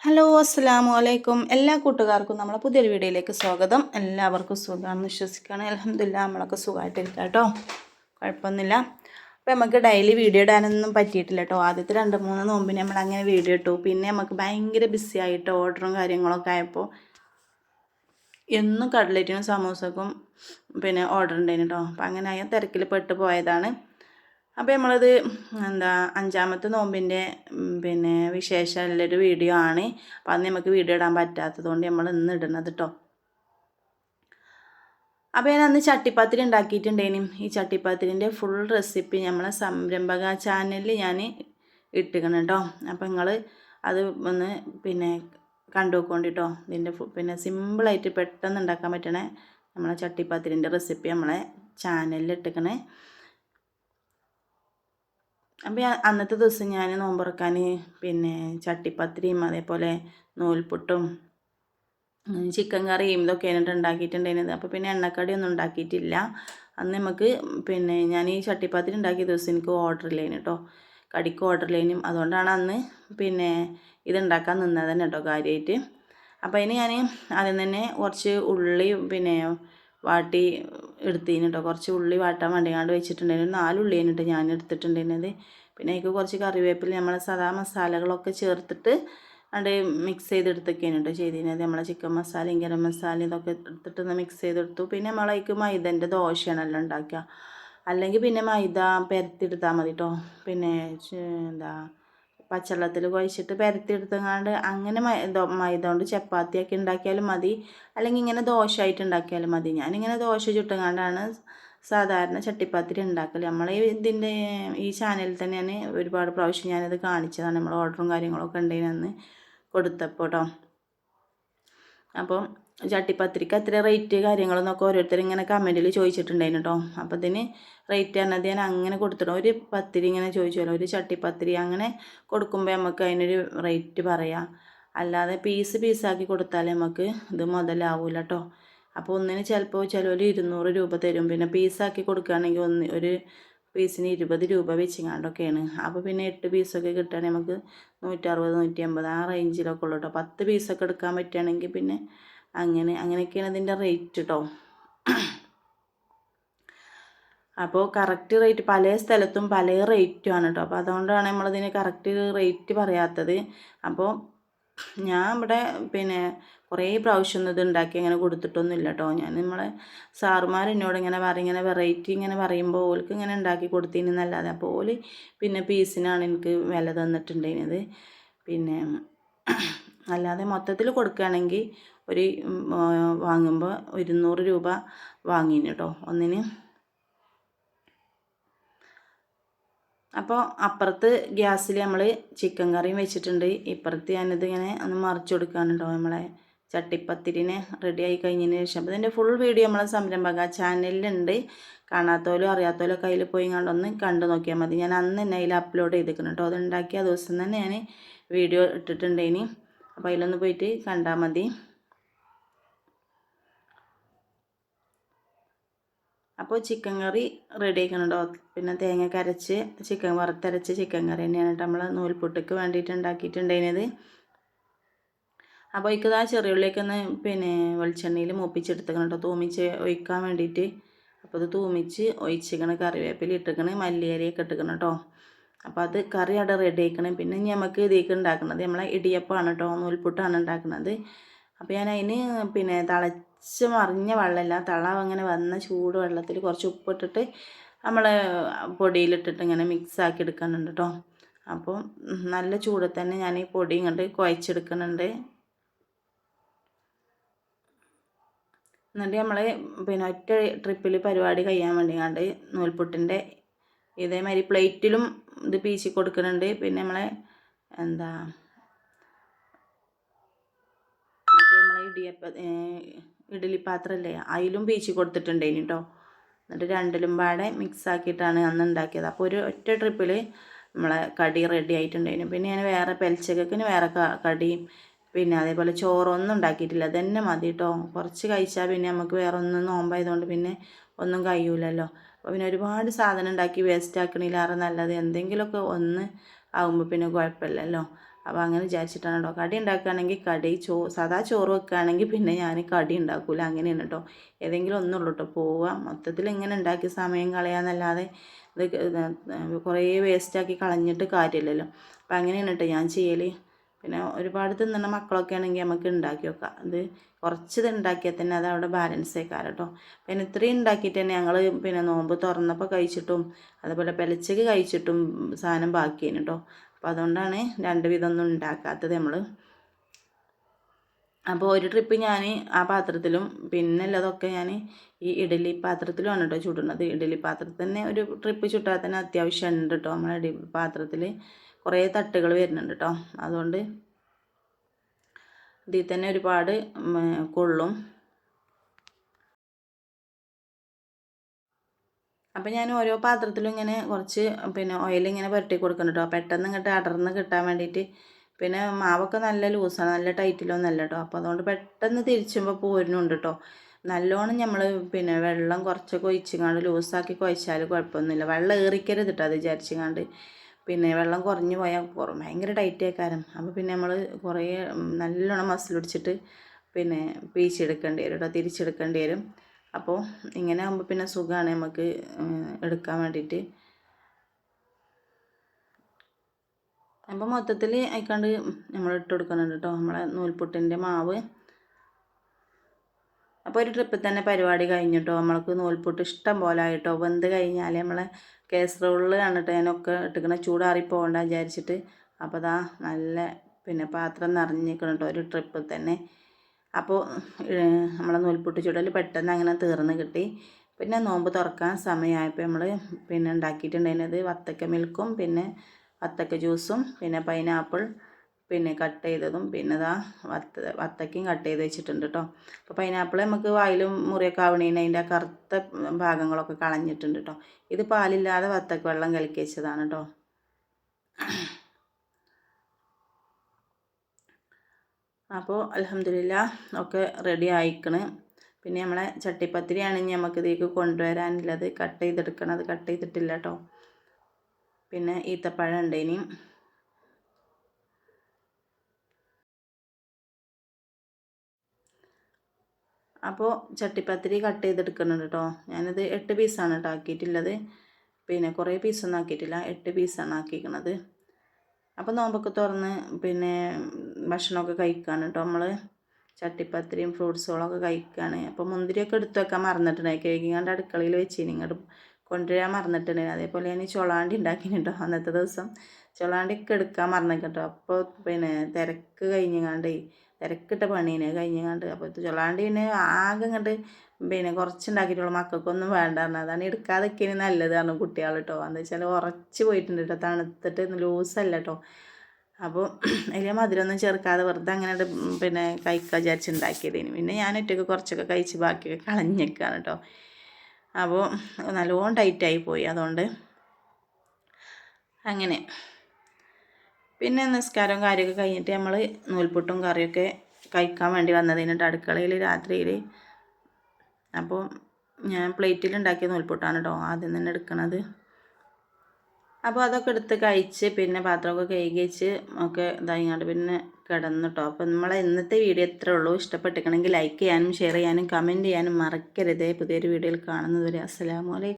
Hello അസ്സാം വലൈക്കും എല്ലാ കൂട്ടുകാർക്കും നമ്മളെ പുതിയൊരു വീഡിയോയിലേക്ക് സ്വാഗതം. എല്ലാവർക്കും സുഖമാണെന്ന് വിശ്വസിക്കുകയാണ്. അലഹമില്ല നമ്മളൊക്കെ സുഖമായിട്ടിരിക്കാം കേട്ടോ. കുഴപ്പമൊന്നുമില്ല. അപ്പോൾ നമുക്ക് ഡെയിലി വീഡിയോ ഇടാനൊന്നും പറ്റിയിട്ടില്ല കേട്ടോ. ആദ്യത്തെ രണ്ട് മൂന്ന് നോമ്പിന് നമ്മൾ അങ്ങനെ വീഡിയോ ഇട്ടു. പിന്നെ നമുക്ക് ഭയങ്കര ബിസി ആയിട്ട് ഓർഡറും കാര്യങ്ങളൊക്കെ ആയപ്പോൾ എന്നും കട്ലറ്റിനും സമൂസക്കും പിന്നെ ഓർഡർ ഉണ്ടായിരുന്നു കേട്ടോ. അപ്പോൾ അങ്ങനെ ആ തിരക്കിൽ പെട്ട് പോയതാണ് അപ്പോൾ നമ്മളത് എന്താ അഞ്ചാമത്തെ നോമ്പിന്റെ പിന്നെ വിശേഷമുള്ളൊരു വീഡിയോ ആണ്. അപ്പം അന്ന് നമുക്ക് വീഡിയോ ഇടാൻ പറ്റാത്തത് കൊണ്ട് നമ്മൾ ഇന്ന് ഇടുന്നത് കേട്ടോ അപ്പോൾ ഞാൻ അന്ന് ചട്ടിപ്പാത്തിരി ഉണ്ടാക്കിയിട്ടുണ്ടേനും. ഈ ചട്ടിപ്പാത്തിരിന്റെ ഫുൾ റെസിപ്പി നമ്മളെ സംരംഭക ചാനലിൽ ഞാൻ ഇട്ടിക്കണം കേട്ടോ അപ്പം നിങ്ങൾ അത് ഒന്ന് പിന്നെ കണ്ടു നോക്കോണ്ടിട്ടോ ഇതിന്റെ ഫു- പിന്നെ സിമ്പിളായിട്ട് പെട്ടെന്ന് ഉണ്ടാക്കാൻ പറ്റണേ നമ്മളെ ചട്ടിപ്പാത്തിരിന്റെ റെസിപ്പി നമ്മളെ ചാനലിൽ ഇട്ടിക്കണേ. അപ്പോൾ അന്നത്തെ ദിവസം ഞാൻ നോമ്പുറക്കാൻ പിന്നെ ചട്ടിപ്പത്തിരിയും അതേപോലെ നൂൽപുട്ടും ചിക്കൻ കറിയും ഇതൊക്കെ ആയിട്ട് ഉണ്ടാക്കിയിട്ടുണ്ടായിരുന്നത്. അപ്പോൾ പിന്നെ എണ്ണക്കടിയൊന്നും ഉണ്ടാക്കിയിട്ടില്ല. അന്ന് നമുക്ക് പിന്നെ ഞാൻ ഈ ചട്ടിപ്പാത്തിരി ഉണ്ടാക്കിയ ദിവസം എനിക്ക് ഓർഡർ ഇല്ലേനു കേട്ടോ കടിക്ക് ഓർഡർ ഇല്ലേനും. അതുകൊണ്ടാണ് അന്ന് പിന്നെ ഇതുണ്ടാക്കാൻ നിന്നത് തന്നെ കേട്ടോ കാര്യമായിട്ട് അപ്പോൾ അതിന് ഞാൻ ആദ്യം തന്നെ കുറച്ച് ഉള്ളിയും പിന്നെ വാട്ടി എടുത്തിന് കേട്ടോ കുറച്ച് ഉള്ളി വാട്ടാൻ വേണ്ടിയാണ്ട് വെച്ചിട്ടുണ്ടായിരുന്നു. നാല് ഉള്ളി കേട്ടോ ഞാൻ എടുത്തിട്ടുണ്ടായിരുന്നത്. പിന്നെ അതിലേക്ക് കുറച്ച് കറിവേപ്പില നമ്മൾ സാധാ മസാലകളൊക്കെ ചേർത്തിട്ട് അവിടെ മിക്സ് ചെയ്തെടുത്തൊക്കെയാണ് കേട്ടോ ചെയ്തിരുന്നത് നമ്മളെ ചിക്കൻ മസാലയും ഗരം മസാല ഇതൊക്കെ എടുത്തിട്ട് മിക്സ് ചെയ്തെടുത്തു. പിന്നെ നമ്മളേക്ക് മൈദന്റെ ദോശയാണല്ലോ ഉണ്ടാക്കുക. അല്ലെങ്കിൽ പിന്നെ മൈദ പരത്തിയെടുത്താൽ മതി കേട്ടോ പിന്നെ എന്താ പച്ചവെള്ളത്തിൽ കുഴച്ചിട്ട് പരത്തിയെടുത്തങ്ങാണ്ട് അങ്ങനെ മൈദ കൊണ്ട് ചപ്പാത്തിയൊക്കെ ഉണ്ടാക്കിയാലും മതി. അല്ലെങ്കിൽ ഇങ്ങനെ ദോശയായിട്ട് ഉണ്ടാക്കിയാലും മതി. ഞാനിങ്ങനെ ദോശ ചുട്ടങ്ങാണ്ടാണ് സാധാരണ ചട്ടിപ്പാത്തിരി ഉണ്ടാക്കൽ നമ്മൾ ഇതിന്റെ ഈ ചാനലിൽ തന്നെ ഞാൻ ഒരുപാട് പ്രാവശ്യം ഞാനത് കാണിച്ചതാണ്. നമ്മൾ ഓർഡറും കാര്യങ്ങളൊക്കെ ഉണ്ടെന്ന് കൊടുത്തപ്പോൾ കേട്ടോ അപ്പം ചട്ടിപ്പത്തിരിക്ക് എത്ര റേറ്റ് കാര്യങ്ങളെന്നൊക്കെ ഓരോരുത്തർ ഇങ്ങനെ കമന്റിൽ ചോദിച്ചിട്ടുണ്ടായിരുന്നു കേട്ടോ അപ്പോൾ ഇതിന് റേറ്റ് പറഞ്ഞത് ഞാൻ അങ്ങനെ കൊടുത്തിടും. ഒരു പത്തിരി ഇങ്ങനെ ചോദിച്ചല്ലോ ഒരു ചട്ടിപ്പത്തിരി അങ്ങനെ കൊടുക്കുമ്പോൾ നമുക്ക് അതിനൊരു റേറ്റ് പറയാം. അല്ലാതെ പീസ് പീസാക്കി കൊടുത്താലേ നമുക്ക് ഇത് മുതലാവില്ല കേട്ടോ അപ്പോൾ ഒന്നിന് ചിലപ്പോൾ ഒരു ഇരുന്നൂറ് രൂപ തരും. പിന്നെ പീസാക്കി കൊടുക്കുകയാണെങ്കിൽ ഒന്ന് ഒരു പീസിന് ഇരുപത് രൂപ വെച്ചിങ്ങാണ്ടൊക്കെയാണ്. അപ്പോൾ പിന്നെ എട്ട് പീസൊക്കെ കിട്ടുകയാണെങ്കിൽ നമുക്ക് നൂറ്ററുപത് നൂറ്റി അമ്പത് ആ റേഞ്ചിലൊക്കെ ഉള്ളൂ കേട്ടോ പത്ത് പീസൊക്കെ എടുക്കാൻ പറ്റുകയാണെങ്കിൽ പിന്നെ അങ്ങനെ അങ്ങനെയൊക്കെയാണ് ഇതിന്റെ റേറ്റ് കേട്ടോ അപ്പോൾ കറക്റ്റ് റേറ്റ് പല സ്ഥലത്തും പല റേറ്റും ആണ് കേട്ടോ അപ്പോൾ അതുകൊണ്ടാണ് നമ്മളതിന് കറക്റ്റ് റേറ്റ് പറയാത്തത്. അപ്പോൾ ഞാൻ ഇവിടെ പിന്നെ കുറേ പ്രാവശ്യം ഇത് ഉണ്ടാക്കി അങ്ങനെ കൊടുത്തിട്ടൊന്നുമില്ല കേട്ടോ ഞാൻ നമ്മളെ സാറുമാർ എന്നോട് ഇങ്ങനെ പറയും ഇങ്ങനെ വെറൈറ്റി ഇങ്ങനെ പറയുമ്പോൾ ഓൾക്ക് ഇങ്ങനെ ഉണ്ടാക്കി കൊടുത്തീനല്ലാതെ അപ്പോൾ ഓൽ പിന്നെ പീസിനാണ് എനിക്ക് വില തന്നിട്ടുണ്ടായിരുന്നത്. പിന്നെ അല്ലാതെ മൊത്തത്തിൽ കൊടുക്കുകയാണെങ്കിൽ ഒരു വാങ്ങുമ്പോൾ ഇരുന്നൂറ് രൂപ വാങ്ങിന് കേട്ടോ ഒന്നിന്. അപ്പോൾ അപ്പുറത്ത് ഗ്യാസിൽ നമ്മൾ ചിക്കൻ കറിയും വെച്ചിട്ടുണ്ട്. ഇപ്പുറത്ത് ഞാനിത് ഇങ്ങനെ ഒന്ന് മറിച്ചു കൊടുക്കാനുണ്ടോ നമ്മളെ ചട്ടിപ്പത്തിരിനെ റെഡി ആയി കഴിഞ്ഞതിന് ശേഷം. അപ്പോൾ ഇതിന്റെ ഫുൾ വീഡിയോ നമ്മളെ സംരംഭക ചാനലിലുണ്ട് കാണാത്തോലും അറിയാത്തോലും കയ്യിൽ പോയി കണ്ടൊന്ന് കണ്ടു നോക്കിയാൽ മതി. ഞാൻ അന്ന് തന്നെ അതിൽ അപ്ലോഡ് ചെയ്തിരിക്കണം കേട്ടോ അത് ഉണ്ടാക്കിയ ദിവസം തന്നെ ഞാൻ വീഡിയോ ഇട്ടിട്ടുണ്ട് ഇനി അപ്പോൾ അതിലൊന്ന് പോയിട്ട് കണ്ടാൽ മതി. അപ്പോൾ ചിക്കൻ കറി റെഡി ആക്കണുണ്ടോ പിന്നെ തേങ്ങ കരച്ച് ചിക്കൻ വറുത്തരച്ച് ചിക്കൻ കറി തന്നെയാണ് നമ്മൾ നൂൽപുട്ടിക്ക് വേണ്ടിയിട്ട് ഉണ്ടാക്കിയിട്ടുണ്ടായിരുന്നത്. അപ്പോൾ ഇക്കത് ആ പിന്നെ വെളിച്ചെണ്ണയിൽ മൂപ്പിച്ചെടുത്തേക്കണം കേട്ടോ. തൂമിച്ച് ഒഴിക്കാൻ വേണ്ടിയിട്ട്. അപ്പോൾ അത് തൂമിച്ച് ഒഴിച്ചിക്കണ കറിവേപ്പില ഇട്ടിക്കണ മല്ലിയരിയൊക്കെ ഇട്ടിക്കണം കേട്ടോ. അപ്പോൾ അത് കറി അവിടെ റെഡി ആക്കണം പിന്നെ നമുക്ക് ഇതിലേക്ക് ഉണ്ടാക്കുന്നത് നമ്മളെ ഇടിയപ്പമാണ് കേട്ടോ നൂൽപുട്ടാണ് ഉണ്ടാക്കുന്നത്. അപ്പോൾ ഞാൻ അതിന് പിന്നെ തിളച്ച് മറിഞ്ഞ വെള്ളമല്ല. തള അങ്ങനെ വന്ന ചൂട് വെള്ളത്തിൽ കുറച്ച് ഉപ്പിട്ടിട്ട് നമ്മൾ പൊടിയിലിട്ടിട്ട് ഇങ്ങനെ മിക്സ് ആക്കി എടുക്കുന്നുണ്ട് കേട്ടോ അപ്പോൾ നല്ല ചൂടിൽ തന്നെ ഞാൻ ഈ പൊടി ഇങ്ങോട്ട് കുഴച്ചെടുക്കുന്നുണ്ട്. എന്നിട്ട് നമ്മൾ പിന്നെ ഒറ്റ ട്രിപ്പിൽ പരിപാടി കഴിയാൻ വേണ്ടി കണ്ട് നൂൽപുട്ടിന്റെ ഇതേമാതിരി പ്ലേറ്റിലും ഇത് പീച്ചി കൊടുക്കുന്നുണ്ട്. പിന്നെ നമ്മളെ എന്താ ഇടിയപ്പ ഇഡലി പാത്രമല്ലേ അതിലും പീച്ചി കൊടുത്തിട്ടുണ്ടേനി കേട്ടോ എന്നിട്ട് രണ്ടിലും പാടെ മിക്സ് ആക്കിയിട്ടാണ് അന്ന് ഉണ്ടാക്കിയത്. അപ്പോൾ ഒരു ഒറ്റ ട്രിപ്പിൽ നമ്മളെ കടി റെഡി ആയിട്ടുണ്ടായിരുന്നു പിന്നെ ഞാൻ വേറെ പെൽച്ചക്കത്തിന് വേറെ കടി കടിയും പിന്നെ അതേപോലെ ചോറൊന്നും ഉണ്ടാക്കിയിട്ടില്ല. അതന്നെ മതി കേട്ടോ കുറച്ച് കഴിച്ചാൽ പിന്നെ നമുക്ക് വേറെ ഒന്നും നോമ്പായതുകൊണ്ട് പിന്നെ ഒന്നും കഴിയൂലല്ലോ. അപ്പോൾ പിന്നെ ഒരുപാട് സാധനം ഉണ്ടാക്കി വേസ്റ്റ് ആക്കണില്ലാറ് നല്ലത് എന്തെങ്കിലുമൊക്കെ ഒന്ന് ആകുമ്പോൾ പിന്നെ കുഴപ്പമില്ലല്ലോ. അപ്പോൾ അങ്ങനെ വിചാരിച്ചിട്ടാണ് കേട്ടോ കടി ഉണ്ടാക്കുകയാണെങ്കിൽ കടി ചോ സാധാ ചോറ് വെക്കുകയാണെങ്കിൽ പിന്നെ ഞാൻ കടി ഉണ്ടാക്കില്ല അങ്ങനെയാണ് കേട്ടോ ഏതെങ്കിലും ഒന്നുള്ളൂ കേട്ടോ പോവുക മൊത്തത്തിൽ ഇങ്ങനെ ഉണ്ടാക്കി സമയം കളയാന്നല്ലാതെ ഇത് കുറേ വേസ്റ്റാക്കി കളഞ്ഞിട്ട് കാര്യമില്ലല്ലോ അപ്പം അങ്ങനെയാണ് കേട്ടോ ഞാൻ ചെയ്യൽ പിന്നെ ഒരുപാട് തിന്നണ മക്കളൊക്കെ ആണെങ്കിൽ നമുക്ക് ഉണ്ടാക്കി വെക്കാം. അത് കുറച്ച് ഉണ്ടാക്കിയാൽ തന്നെ അത് അവിടെ ബാലൻസ് ആക്കാറ് കേട്ടോ പിന്നെ ഇത്രയും ഉണ്ടാക്കിയിട്ട് തന്നെ ഞങ്ങൾ പിന്നെ നോമ്പ് തുറന്നപ്പോൾ കഴിച്ചിട്ടും അതുപോലെ പെലച്ചക്ക് കഴിച്ചിട്ടും സാധനം ബാക്കിയാണ് കേട്ടോ അപ്പോൾ അതുകൊണ്ടാണ് രണ്ട് വിധമൊന്നും ഉണ്ടാക്കാത്തത് നമ്മൾ അപ്പോൾ ഒരു ട്രിപ്പ് ഞാൻ ആ പാത്രത്തിലും പിന്നെ ഉള്ളതൊക്കെ ഞാൻ ഈ ഇഡലി പാത്രത്തിലുമാണ് കേട്ടോ ചുടുന്നത്. ഇഡലി പാത്രത്തിൽ തന്നെ ഒരു ട്രിപ്പ് ചുട്ടാൽ തന്നെ അത്യാവശ്യം ഉണ്ട് കേട്ടോ നമ്മളെ ഇഡലി പാത്രത്തിൽ കുറേ തട്ടുകൾ വരുന്നുണ്ട് കേട്ടോ അതുകൊണ്ട് ഇതിൽ തന്നെ ഒരുപാട് കൊള്ളും. അപ്പം ഞാൻ ഓരോ പാത്രത്തിലും ഇങ്ങനെ കുറച്ച് പിന്നെ ഓയിൽ ഇങ്ങനെ പുരട്ടി കൊടുക്കുന്നുണ്ട് കേട്ടോ പെട്ടെന്ന് ഇങ്ങോട്ട് അടർന്ന് കിട്ടാൻ വേണ്ടിയിട്ട് പിന്നെ മാവൊക്കെ നല്ല ലൂസാണ് നല്ല ടൈറ്റിലൊന്നും അല്ല കേട്ടോ അപ്പോൾ അതുകൊണ്ട് പെട്ടെന്ന് തിരിച്ചുമ്പോൾ പോരുന്നുണ്ട് കേട്ടോ നല്ലോണം നമ്മൾ പിന്നെ വെള്ളം കുറച്ചൊക്കെ ഒഴിച്ചിങ്ങാണ്ട് ലൂസാക്കി കുഴച്ചാൽ കുഴപ്പമൊന്നുമില്ല. വെള്ളം ഏറിക്കരുത് കേട്ടോ അത് വിചാരിച്ചുകൊണ്ട് പിന്നെ വെള്ളം കുറഞ്ഞു പോയാൽ ഭയങ്കര ടൈറ്റ് ആക്കാരം അപ്പോൾ പിന്നെ നമ്മൾ കുറേ നല്ലോണം മസിൽ പിടിച്ചിട്ട് പിന്നെ പീച്ചെടുക്കേണ്ടി വരും കേട്ടോ തിരിച്ചെടുക്കേണ്ടി വരും. അപ്പോൾ ഇങ്ങനെ ആകുമ്പോൾ പിന്നെ സുഖമാണ് നമുക്ക് എടുക്കാൻ വേണ്ടിയിട്ട് അപ്പോൾ മൊത്തത്തിൽ അയക്കാണ്ട് നമ്മൾ ഇട്ട് കൊടുക്കുന്നുണ്ട് കേട്ടോ നമ്മളെ നൂൽപുട്ടിന്റെ മാവ്. അപ്പോൾ ഒരു ട്രിപ്പിൽ തന്നെ പരിപാടി കഴിഞ്ഞു കഴിഞ്ഞിട്ടോ നമ്മൾക്ക് നൂൽപുട്ട് ഇഷ്ടം പോലെ ആയിട്ടോ. വെന്ത് കഴിഞ്ഞാൽ നമ്മളെ കേസറോളിലാണ് കണ്ടിട്ട് അതിനൊക്കെ ഇട്ടിക്കണ ചൂടാറി പോകണ്ട വിചാരിച്ചിട്ട് അപ്പോൾ ദാ നല്ല പിന്നെ പാത്രം നിറഞ്ഞിരിക്കണം കേട്ടോ ഒരു ട്രിപ്പിൽ തന്നെ. അപ്പോൾ നമ്മളെ നൂൽപുട്ട് ചുടൽ പെട്ടെന്ന് അങ്ങനെ തീർന്ന് കിട്ടി. പിന്നെ നോമ്പ് തുറക്കാൻ സമയമായപ്പോൾ നമ്മൾ പിന്നെ ഉണ്ടാക്കിയിട്ടുണ്ടായിരുന്നത് വത്തക്ക മിൽക്കും പിന്നെ വത്തക്ക ജ്യൂസും പിന്നെ പൈനാപ്പിൾ പിന്നെ കട്ട് ചെയ്തതും പിന്നെ ഇതാ വത്ത വത്തക്കയും കട്ട് ചെയ്ത് വെച്ചിട്ടുണ്ട് കേട്ടോ അപ്പോൾ പൈനാപ്പിൾ നമുക്ക് വായിലും മുറിയൊക്കെ ആവണേന് അതിന്റെ കറുത്ത ഭാഗങ്ങളൊക്കെ കളഞ്ഞിട്ടുണ്ട് കേട്ടോ ഇത് പാലില്ലാതെ വത്തക്ക വെള്ളം കലക്കി വെച്ചതാണ് കേട്ടോ അപ്പോൾ അലഹമില്ല ഒക്കെ റെഡി ആയിക്കണ്. പിന്നെ നമ്മളെ ചട്ടിപ്പത്തിരിയാണ് ഇനി നമുക്ക് ഇതിലേക്ക് കൊണ്ടുവരാനുള്ളത്. കട്ട് ചെയ്തെടുക്കണം. അത് കട്ട് ചെയ്തിട്ടില്ല കേട്ടോ പിന്നെ ഈത്തപ്പഴം ഉണ്ട് ഇനിയും. അപ്പോൾ ചട്ടിപ്പത്തിരി കട്ട് ചെയ്തെടുക്കുന്നുണ്ട് കേട്ടോ ഞാനത് എട്ട് പീസാണ് കേട്ടോ ആക്കിയിട്ടുള്ളത്. പിന്നെ കുറേ പീസൊന്നും ആക്കിയിട്ടില്ല. എട്ട് പീസാണ് ആക്കിയിരിക്കുന്നത് അപ്പോൾ നോമ്പൊക്കെ തുറന്ന് പിന്നെ ഭക്ഷണമൊക്കെ കഴിക്കുകയാണ് കേട്ടോ. നമ്മൾ ചട്ടിപ്പത്തിരിയും ഫ്രൂട്ട്സുകളൊക്കെ കഴിക്കുകയാണ് അപ്പോൾ മുന്തിരിയൊക്കെ എടുത്തു വെക്കാൻ മറന്നിട്ടുണ്ടായി കേൾക്കിങ്ങാണ്ട് അടുക്കളയിൽ വെച്ച് ഇങ്ങോട്ട് കൊണ്ടുവരാൻ മറന്നിട്ടുണ്ടായി അതേപോലെ ഞാൻ ചൊളാണ്ടി കേട്ടോ അന്നത്തെ ദിവസം. ചൊളാണ്ടിയൊക്കെ എടുക്കാൻ മറന്നിട്ടോ അപ്പോൾ പിന്നെ തിരക്ക് കഴിഞ്ഞങ്ങാണ്ടേ തിരക്കിട്ട പണീനെ. കഴിഞ്ഞങ്ങാണ്ട് അപ്പോൾ ചൊളാണ്ടി പിന്നെ ആകെ ഇങ്ങോട്ട് പിന്നെ കുറച്ചുണ്ടാക്കിയിട്ടുള്ള. മക്കൾക്കൊന്നും വേണ്ട അതാണ് എടുക്കാതൊക്കെ നല്ലതാണ് കുട്ടികൾ കേട്ടോ. എന്താ വെച്ചാൽ ഉറച്ച് പോയിട്ടുണ്ട് കേട്ടോ. തണുത്തിട്ട് ലൂസല്ല കേട്ടോ. അപ്പോൾ അതിൽ മധുരമൊന്നും ചേർക്കാതെ വെറുതെ അങ്ങനെ പിന്നെ കഴിക്കാൻ വിചാരിച്ചുണ്ടാക്കിയതിന്. പിന്നെ ഞാൻ ഒറ്റയ്ക്ക് കുറച്ചൊക്കെ കഴിച്ച് ബാക്കിയൊക്കെ കളഞ്ഞേക്കാണ് കേട്ടോ അപ്പോൾ നല്ലോണം ടൈറ്റായി പോയി അതുകൊണ്ട് അങ്ങനെ. പിന്നെ നിസ്കാരവും കാര്യമൊക്കെ കഴിഞ്ഞിട്ട് നമ്മൾ നൂൽപുട്ടും കറിയൊക്കെ കഴിക്കാൻ വേണ്ടി വന്നതിനിട്ട് അടുക്കളയിൽ രാത്രിയിൽ അപ്പോൾ ഞാൻ പ്ലേറ്റിൽ ഉണ്ടാക്കിയ നൂൽപുട്ടാണ് കേട്ടോ ആദ്യം തന്നെ എടുക്കണത്. അപ്പോൾ അതൊക്കെ എടുത്ത് കഴിച്ച് പിന്നെ പാത്രമൊക്കെ കഴുകിച്ച് ഒക്കെ ഇതായിങ്ങാണ്ട് പിന്നെ കിടന്നു കേട്ടോ അപ്പോൾ നമ്മളെ ഇന്നത്തെ വീഡിയോ എത്ര ഉള്ളൂ. ഇഷ്ടപ്പെട്ടിരിക്കണമെങ്കിൽ ലൈക്ക് ചെയ്യാനും ഷെയർ ചെയ്യാനും കമന്റ് ചെയ്യാനും മറക്കരുത്. പുതിയൊരു വീഡിയോയിൽ കാണുന്നതുവരെ അസ്സലാമലൈക്കും